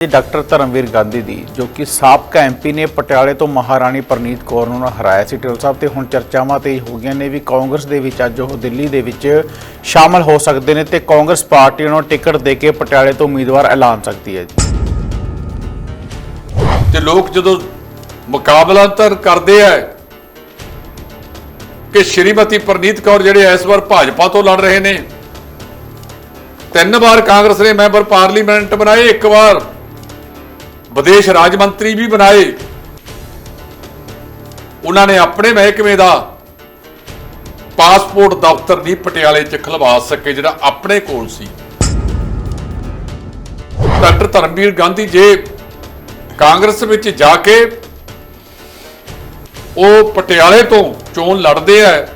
ਇਹ ਡਾਕਟਰ ਧਰਮਵੀਰ ਗਾਂਧੀ ਦੀ, ਜੋ ਕਿ ਸਾਬਕਾ ਐਮਪੀ ਨੇ ਪਟਿਆਲੇ ਤੋਂ ਮਹਾਰਾਣੀ ਪ੍ਰਨੀਤ ਕੌਰ ਨੂੰ ਹਰਾਇਆ ਸੀ। ਟਿਲ ਸਾਹਿਬ, ਤੇ ਹੁਣ ਚਰਚਾਵਾਂ ਤੇ ਹੋ ਗਈਆਂ ਨੇ ਵੀ ਕਾਂਗਰਸ ਦੇ ਵਿੱਚ, ਅੱਜ ਉਹ ਦਿੱਲੀ ਦੇ ਵਿੱਚ ਸ਼ਾਮਲ ਹੋ ਸਕਦੇ ਨੇ ਤੇ ਕਾਂਗਰਸ ਪਾਰਟੀ ਨੂੰ ਟਿਕਟ ਦੇ ਕੇ ਪਟਿਆਲੇ ਤੋਂ ਉਮੀਦਵਾਰ ਐਲਾਨ ਸਕਦੀ ਹੈ ਤੇ ਲੋਕ ਜਦੋਂ ਮੁਕਾਬਲਾਂਤਰ ਕਰਦੇ ਆ ਕਿ ਸ਼੍ਰੀਮਤੀ ਪ੍ਰਨੀਤ ਕੌਰ ਜਿਹੜੇ ਇਸ ਵਾਰ ਭਾਜਪਾ ਤੋਂ ਲੜ ਰਹੇ ਨੇ, ਤਿੰਨ ਵਾਰ ਕਾਂਗਰਸ ਨੇ ਮੈਂਬਰ ਪਾਰਲੀਮੈਂਟ ਬਣਾਏ, ਇੱਕ ਵਾਰ ਵਿਦੇਸ਼ ਰਾਜ ਮੰਤਰੀ ਵੀ ਬਣਾਏ। ਉਹਨਾਂ ਨੇ ਆਪਣੇ ਮਹਿਕਮੇ ਦਾ ਪਾਸਪੋਰਟ ਦਫ਼ਤਰ ਨਹੀਂ, ਪਟਿਆਲੇ 'ਚ ਖਲਵਾ ਸਕੇ, ਜਿਹੜਾ ਆਪਣੇ ਕੋਲ ਸੀ। ਡਾਕਟਰ ਧਰਮਵੀਰ ਗਾਂਧੀ ਜੇ ਕਾਂਗਰਸ ਵਿੱਚ ਜਾ ਕੇ ਉਹ ਪਟਿਆਲੇ ਤੋਂ ਚੋਣ ਲੜਦੇ ਆ,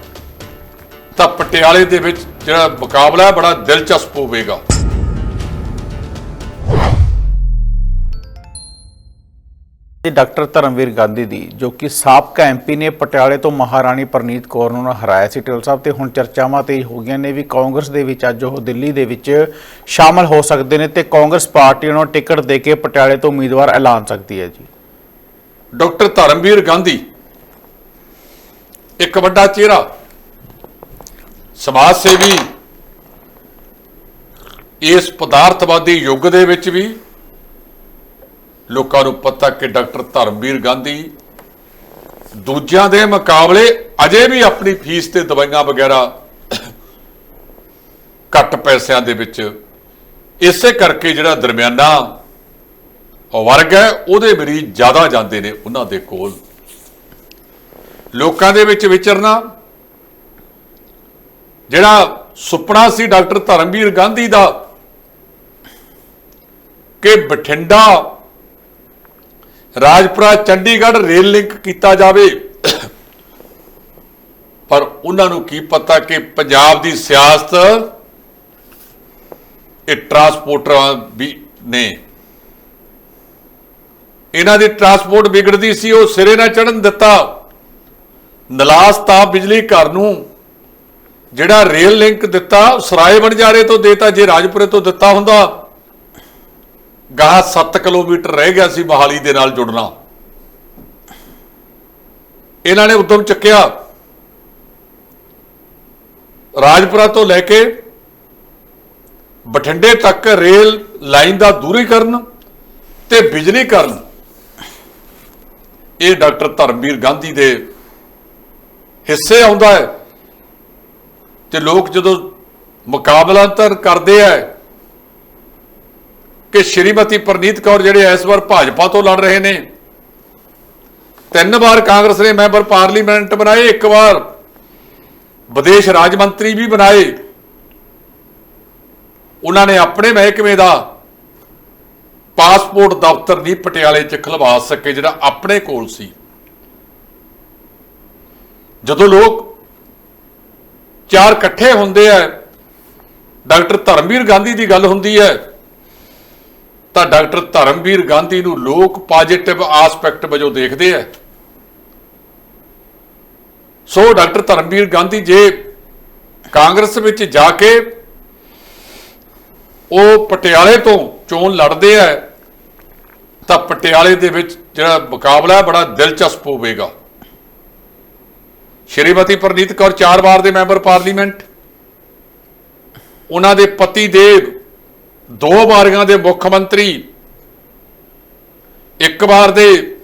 ਤਾਂ ਪਟਿਆਲੇ ਦੇ ਵਿੱਚ ਜਿਹੜਾ ਮੁਕਾਬਲਾ ਬੜਾ ਦਿਲਚਸਪ ਹੋਵੇਗਾ। ਡਾਕਟਰ ਧਰਮਵੀਰ ਗਾਂਧੀ ਦੀ, ਜੋ ਕਿ ਸਾਬਕਾ ਐਮਪੀ ਨੇ ਪਟਿਆਲੇ ਤੋਂ ਮਹਾਰਾਣੀ ਪ੍ਰਨੀਤ ਕੌਰ ਨੂੰ ਹਰਾਇਆ ਸੀ। ਟਿਲ ਸਾਹਿਬ, ਤੇ ਹੁਣ ਚਰਚਾਵਾਂ ਤੇ ਹੋ ਗਈਆਂ ਨੇ ਵੀ ਕਾਂਗਰਸ ਦੇ ਵਿੱਚ ਅੱਜ ਉਹ ਦਿੱਲੀ ਦੇ ਵਿੱਚ ਸ਼ਾਮਲ ਹੋ ਸਕਦੇ ਨੇ ਤੇ ਕਾਂਗਰਸ ਪਾਰਟੀ ਨੂੰ ਟਿਕਟ ਦੇ ਕੇ ਪਟਿਆਲੇ ਤੋਂ ਉਮੀਦਵਾਰ ਐਲਾਨ ਸਕਦੀ ਹੈ ਜੀ। ਡਾਕਟਰ ਧਰਮਵੀਰ ਗਾਂਧੀ, ਇੱਕ ਵੱਡਾ ਚਿਹਰਾ, ਸਮਾਜ ਸੇਵੀ, ਇਸ ਪਦਾਰਥਵਾਦੀ ਯੁੱਗ ਦੇ ਵਿੱਚ ਵੀ ਲੋਕਾਂ ਨੂੰ ਪਤਾ ਕਿ ਡਾਕਟਰ ਧਰਮਵੀਰ ਗਾਂਧੀ ਦੂਜਿਆਂ ਦੇ ਮੁਕਾਬਲੇ ਅਜੇ ਵੀ ਆਪਣੀ ਫੀਸ ਤੇ ਦਵਾਈਆਂ ਵਗੈਰਾ ਘੱਟ ਪੈਸਿਆਂ ਦੇ ਵਿੱਚ। ਇਸੇ ਕਰਕੇ ਜਿਹੜਾ ਦਰਮਿਆਨਾ ਵਰਗ ਹੈ, ਉਹਦੇ ਮਰੀਜ਼ ਜ਼ਿਆਦਾ ਜਾਂਦੇ ਨੇ ਉਹਨਾਂ ਦੇ ਕੋਲ। ਲੋਕਾਂ ਦੇ ਵਿੱਚ ਵਿਚਰਨਾ, ਜਿਹੜਾ ਸੁਪਨਾ ਸੀ ਡਾਕਟਰ ਧਰਮਵੀਰ ਗਾਂਧੀ ਦਾ ਕਿ ਬਠਿੰਡਾ ਰਾਜਪੁਰਾ ਚੰਡੀਗੜ੍ਹ ਰੇਲ ਲਿੰਕ ਕੀਤਾ ਜਾਵੇ। ਪਰ ਉਹਨਾਂ ਨੂੰ ਕੀ ਪਤਾ ਕਿ ਪੰਜਾਬ ਦੀ ਸਿਆਸਤ ਇਹ ਟਰਾਂਸਪੋਰਟਰਾਂ ਵੀ ਨੇ। ਇਹਨਾਂ ਦੀ ਟਰਾਂਸਪੋਰਟ ਵਿਗੜਦੀ ਸੀ, ਉਹ ਸਿਰੇ ਨਾ ਚੜਨ ਦਿੱਤਾ। ਨਲਾਸ ਤਾਂ ਬਿਜਲੀ ਘਰ ਨੂੰ ਜਿਹੜਾ ਰੇਲ ਲਿੰਕ ਦਿੱਤਾ ਸਰਾਏ ਬਣਜਾਰੇ ਤੋਂ ਦੇਤਾ, ਜੇ ਰਾਜਪੁਰੇ ਤੋਂ ਦਿੱਤਾ ਹੁੰਦਾ। ਗਾਹ 7 ਕਿਲੋਮੀਟਰ ਰਹਿ ਗਿਆ ਸੀ ਮਹਾਲੀ ਦੇ ਨਾਲ ਜੁੜਨਾ। ਇਹਨਾਂ ਨੇ ਉਦਮ ਚੱਕਿਆ, ਰਾਜਪੁਰਾ ਤੋਂ ਲੈ ਕੇ ਬਠਿੰਡੇ ਤੱਕ ਰੇਲ ਲਾਈਨ ਦਾ ਦੂਰੀਕਰਨ ਤੇ ਬਿਜਲੀਕਰਨ। ਇਹ ਡਾਕਟਰ ਧਰਮਵੀਰ ਗਾਂਧੀ ਦੇ ਹਿੱਸੇ ਆਉਂਦਾ ਹੈ ਤੇ ਲੋਕ ਜਦੋਂ ਮੁਕਾਬਲਾਂਤਰ ਕਰਦੇ ਆ ਕਿ ਸ਼੍ਰੀਮਤੀ ਪ੍ਰਨੀਤ ਕੌਰ ਜਿਹੜੇ ਇਸ ਵਾਰ ਭਾਜਪਾ ਤੋਂ ਲੜ ਰਹੇ ਨੇ। ਤਿੰਨ ਵਾਰ ਕਾਂਗਰਸ ਨੇ ਮੈਂਬਰ ਪਾਰਲੀਮੈਂਟ ਬਣਾਏ, ਇੱਕ ਵਾਰ ਵਿਦੇਸ਼ ਰਾਜ ਮੰਤਰੀ ਵੀ ਬਣਾਏ। ਉਹਨਾਂ ਨੇ ਆਪਣੇ ਮਹਿਕਮੇ ਦਾ ਪਾਸਪੋਰਟ ਦਫ਼ਤਰ ਨਹੀਂ, ਪਟਿਆਲੇ 'ਚ ਖਲਵਾ ਸਕੇ, ਜਿਹੜਾ ਆਪਣੇ ਕੋਲ ਸੀ। ਜਦੋਂ ਲੋਕ ਚਾਰ ਇਕੱਠੇ ਹੁੰਦੇ ਆ, ਡਾਕਟਰ ਧਰਮਵੀਰ ਗਾਂਧੀ ਦੀ ਗੱਲ ਹੁੰਦੀ ਹੈ ਤਾਂ ਡਾਕਟਰ ਧਰਮਵੀਰ ਗਾਂਧੀ ਨੂੰ ਲੋਕ ਪੋਜੀਟਿਵ ਆਸਪੈਕਟ ਵਜੋਂ ਦੇਖਦੇ ਆ। ਸੋ ਡਾਕਟਰ ਧਰਮਵੀਰ ਗਾਂਧੀ ਜੇ ਕਾਂਗਰਸ ਵਿੱਚ ਜਾ ਕੇ ਉਹ ਪਟਿਆਲੇ ਤੋਂ ਚੋਣ ਲੜਦੇ ਆ, ਤਾਂ ਪਟਿਆਲੇ ਦੇ ਵਿੱਚ ਜਿਹੜਾ ਮੁਕਾਬਲਾ ਬੜਾ ਦਿਲਚਸਪ ਹੋਵੇਗਾ। ਸ਼੍ਰੀਮਤੀ ਪ੍ਰਨੀਤ ਕੌਰ ਚਾਰ ਵਾਰ ਦੇ ਮੈਂਬਰ ਪਾਰਲੀਮੈਂਟ, ਉਹਨਾਂ ਦੇ ਪਤੀ ਦੇਵ ਦੋ ਵਾਰੀਆਂ ਦੇ ਮੁੱਖ ਮੰਤਰੀ, ਇੱਕ ਵਾਰ ਦੇ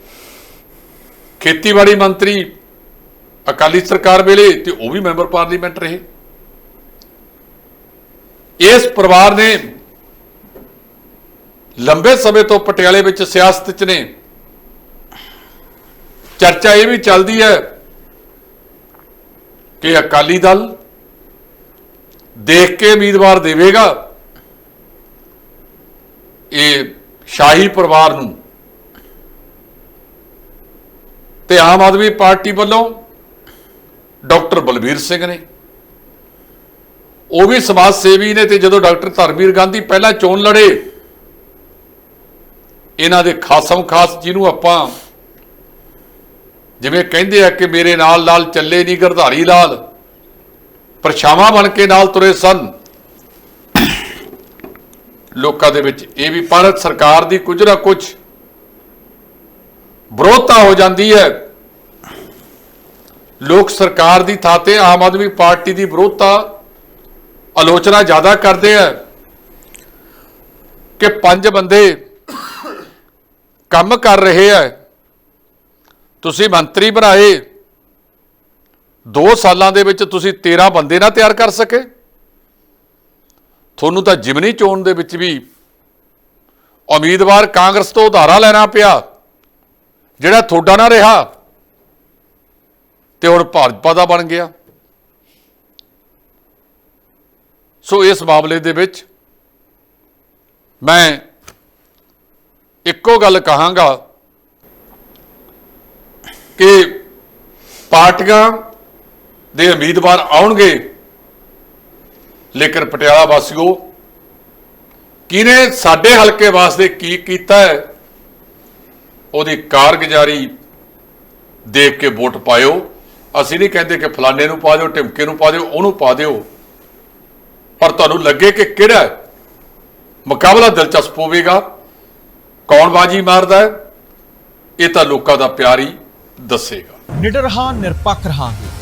ਖੇਤੀਬਾੜੀ ਮੰਤਰੀ, ਅਕਾਲੀ ਸਰਕਾਰ ਵੇਲੇ ਤੇ ਉਹ ਵੀ ਮੈਂਬਰ ਪਾਰਲੀਮੈਂਟ ਰਹੇ। ਇਸ ਪਰਿਵਾਰ ਨੇ ਲੰਬੇ ਸਮੇਂ ਤੋਂ ਪਟਿਆਲੇ ਵਿੱਚ ਸਿਆਸਤ 'ਚ ਨੇ। ਚਰਚਾ ਇਹ ਵੀ ਚੱਲਦੀ ਹੈ ਕਿ ਅਕਾਲੀ ਦਲ ਦੇਖ ਕੇ ਉਮੀਦਵਾਰ ਦੇਵੇਗਾ। ਇਹ ਸ਼ਾਹੀ ਪਰਿਵਾਰ ਨੂੰ ਤੇ ਆਮ ਆਦਮੀ ਪਾਰਟੀ ਵੱਲੋਂ ਡਾਕਟਰ ਬਲਬੀਰ ਸਿੰਘ ਨੇ, ਉਹ ਵੀ ਸਮਾਜ ਸੇਵੀ ਨੇ ਤੇ ਜਦੋਂ ਡਾਕਟਰ ਧਰਮਵੀਰ ਗਾਂਧੀ ਪਹਿਲਾਂ ਚੋਣ ਲੜੇ, ਇਹਨਾਂ ਦੇ ਖਾਸਮ ਖਾਸ ਜਿਹਨੂੰ ਆਪਾਂ ਜਿਵੇਂ ਕਹਿੰਦੇ ਆ ਕਿ ਮੇਰੇ ਨਾਲ ਨਾਲ ਚੱਲੇ ਨਹੀਂ ਗਰਧਾਰੀ ਲਾਲ, ਪਰਛਾਵਾਂ ਬਣ ਕੇ ਨਾਲ ਤੁਰੇ ਸਨ। ਲੋਕਾਂ ਦੇ ਵਿੱਚ ਇਹ ਵੀ ਪਰ ਸਰਕਾਰ ਦੀ ਕੁਝ ਨਾ ਕੁਝ ਵਿਰੋਧਤਾ ਹੋ ਜਾਂਦੀ ਹੈ। ਲੋਕ ਸਰਕਾਰ ਦੀ ਥਾਂ ਤੇ ਆਮ ਆਦਮੀ ਪਾਰਟੀ ਦੀ ਵਿਰੋਧਤਾ ਆਲੋਚਨਾ ਜ਼ਿਆਦਾ ਕਰਦੇ ਆ ਕਿ ਪੰਜ ਬੰਦੇ ਕੰਮ ਕਰ ਰਹੇ ਆ। ਤੁਸੀਂ ਮੰਤਰੀ ਬਣਾਏ 2 ਸਾਲਾਂ ਦੇ ਵਿੱਚ ਤੁਸੀਂ 13 ਬੰਦੇ ਨਾ ਤਿਆਰ ਕਰ ਸਕੇ। ਤੁਹਾਨੂੰ ਤਾਂ ਜਿਮਨੀ ਚੋਣ ਦੇ ਵਿੱਚ ਵੀ ਉਮੀਦਵਾਰ ਕਾਂਗਰਸ ਤੋਂ ਉਧਾਰਾ ਲੈਣਾ ਪਿਆ, ਜਿਹੜਾ ਤੁਹਾਡਾ ਨਾ ਰਿਹਾ, ਤੇ ਹੁਣ ਭਾਜਪਾ ਦਾ ਬਣ ਗਿਆ। ਸੋ ਇਸ ਮਾਮਲੇ ਦੇ ਵਿੱਚ ਮੈਂ ਇੱਕੋ ਗੱਲ ਕਹਾਂਗਾ ਕਿ ਪਾਰਟੀਆਂ ਦੇ ਉਮੀਦਵਾਰ ਆਉਣਗੇ। ਲੇਕਿਨ ਪਟਿਆਲਾ ਵਾਸੀਓ, ਕਿਹਨੇ ਸਾਡੇ ਹਲਕੇ ਵਾਸਤੇ ਕੀ ਕੀਤਾ ਹੈ? ਉਹਦੀ ਕਾਰਗੁਜ਼ਾਰੀ ਦੇਖ ਕੇ ਵੋਟ ਪਾਇਓ। ਅਸੀਂ ਨਹੀਂ ਕਹਿੰਦੇ ਕਿ ਫਲਾਣੇ ਨੂੰ ਪਾ ਦਿਓ ਟਿਮਕੇ ਨੂੰ ਪਾ ਦਿਓ, ਉਹਨੂੰ ਪਾ ਦਿਓ। ਪਰ ਤੁਹਾਨੂੰ ਲੱਗੇ ਕਿ ਕਿਹੜਾ ਮੁਕਾਬਲਾ ਦਿਲਚਸਪ ਹੋਵੇਗਾ। ਕੌਣ ਬਾਜੀ ਮਾਰਦਾ ਹੈ? ਇਹ ਤਾਂ ਲੋਕਾਂ ਦਾ ਪਿਆਰ ਹੀ ਦੱਸੇਗਾ। ਨਿਡਰ ਹਾਂ, ਨਿਰਪੱਖ ਰਹਾਂਗੇ।